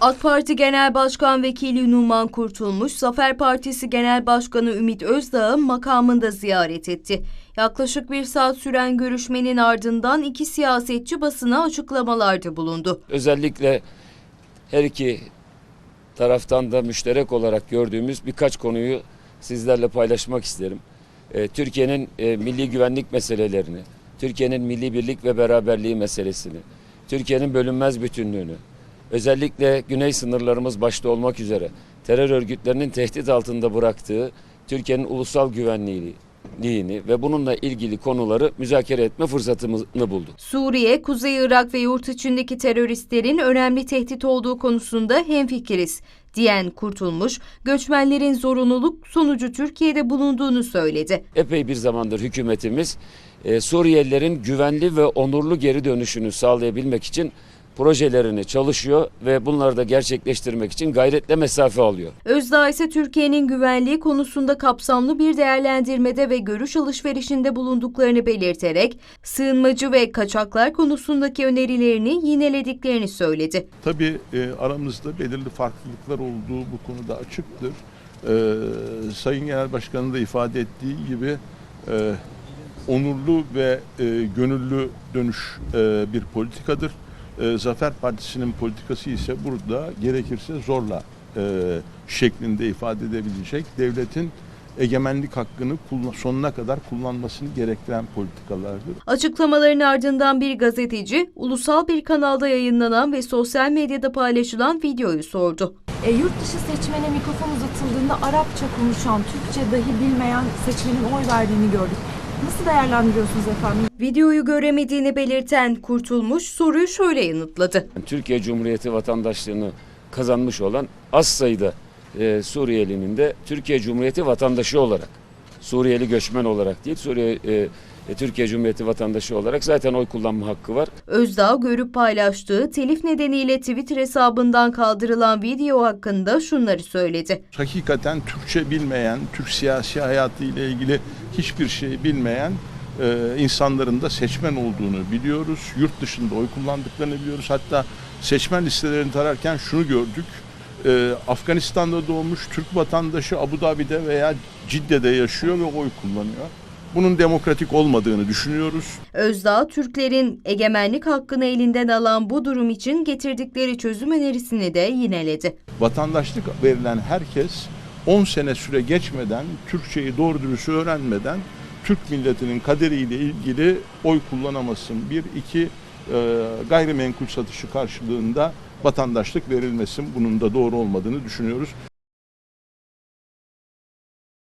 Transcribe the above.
AK Parti Genel Başkan Vekili Numan Kurtulmuş, Zafer Partisi Genel Başkanı Ümit Özdağ'ı makamında ziyaret etti. Yaklaşık bir saat süren görüşmenin ardından iki siyasetçi basına açıklamalarda bulundu. Özellikle her iki taraftan da müşterek olarak gördüğümüz birkaç konuyu sizlerle paylaşmak isterim. Ee, Türkiye'nin e, milli güvenlik meselelerini, Türkiye'nin milli birlik ve beraberliği meselesini, Türkiye'nin bölünmez bütünlüğünü, özellikle güney sınırlarımız başta olmak üzere terör örgütlerinin tehdit altında bıraktığı Türkiye'nin ulusal güvenliğini ve bununla ilgili konuları müzakere etme fırsatını bulduk. Suriye, Kuzey Irak ve yurt içindeki teröristlerin önemli tehdit olduğu konusunda hemfikiriz diyen Kurtulmuş, göçmenlerin zorunluluk sonucu Türkiye'de bulunduğunu söyledi. epey bir zamandır hükümetimiz e, Suriyelilerin güvenli ve onurlu geri dönüşünü sağlayabilmek için projelerini çalışıyor ve bunları da gerçekleştirmek için gayretle mesafe alıyor. Özdağ ise Türkiye'nin güvenliği konusunda kapsamlı bir değerlendirmede ve görüş alışverişinde bulunduklarını belirterek sığınmacı ve kaçaklar konusundaki önerilerini yinelediklerini söyledi. Tabii e, aramızda belirli farklılıklar olduğu bu konuda açıktır. E, Sayın Genel Başkan'ın da ifade ettiği gibi e, onurlu ve e, gönüllü dönüş e, bir politikadır. E, Zafer Partisi'nin politikası ise burada gerekirse zorla e, şeklinde ifade edebilecek devletin egemenlik hakkını sonuna kadar kullanmasını gerektiren politikalardır. Açıklamaların ardından bir gazeteci ulusal bir kanalda yayınlanan ve sosyal medyada paylaşılan videoyu sordu. E, yurt dışı seçmene mikrofon uzatıldığında Arapça konuşan, Türkçe dahi bilmeyen seçmenin oy verdiğini gördük. Nasıl değerlendiriyorsunuz efendim? Videoyu göremediğini belirten Kurtulmuş soruyu şöyle yanıtladı. Türkiye Cumhuriyeti vatandaşlığını kazanmış olan az sayıda e, Suriyelinin de Türkiye Cumhuriyeti vatandaşı olarak, Suriyeli göçmen olarak değil, Suriye e, e, Türkiye Cumhuriyeti vatandaşı olarak zaten oy kullanma hakkı var. Özdağ görüp paylaştığı telif nedeniyle Twitter hesabından kaldırılan video hakkında şunları söyledi. hakikaten Türkçe bilmeyen, Türk siyasi hayatı ile ilgili hiçbir şey bilmeyen e, insanların da seçmen olduğunu biliyoruz. Yurt dışında oy kullandıklarını biliyoruz. Hatta seçmen listelerini tararken şunu gördük. E, Afganistan'da doğmuş Türk vatandaşı Abu Dhabi'de veya Cidde'de yaşıyor ve oy kullanıyor. Bunun demokratik olmadığını düşünüyoruz. Özdağ, Türklerin egemenlik hakkını elinden alan bu durum için getirdikleri çözüm önerisini de yineledi. vatandaşlık verilen herkes 10 sene süre geçmeden Türkçeyi doğru dürüst öğrenmeden Türk milletinin kaderiyle ilgili oy kullanamasın. Bir, iki e, gayrimenkul satışı karşılığında vatandaşlık verilmesin. Bunun da doğru olmadığını düşünüyoruz.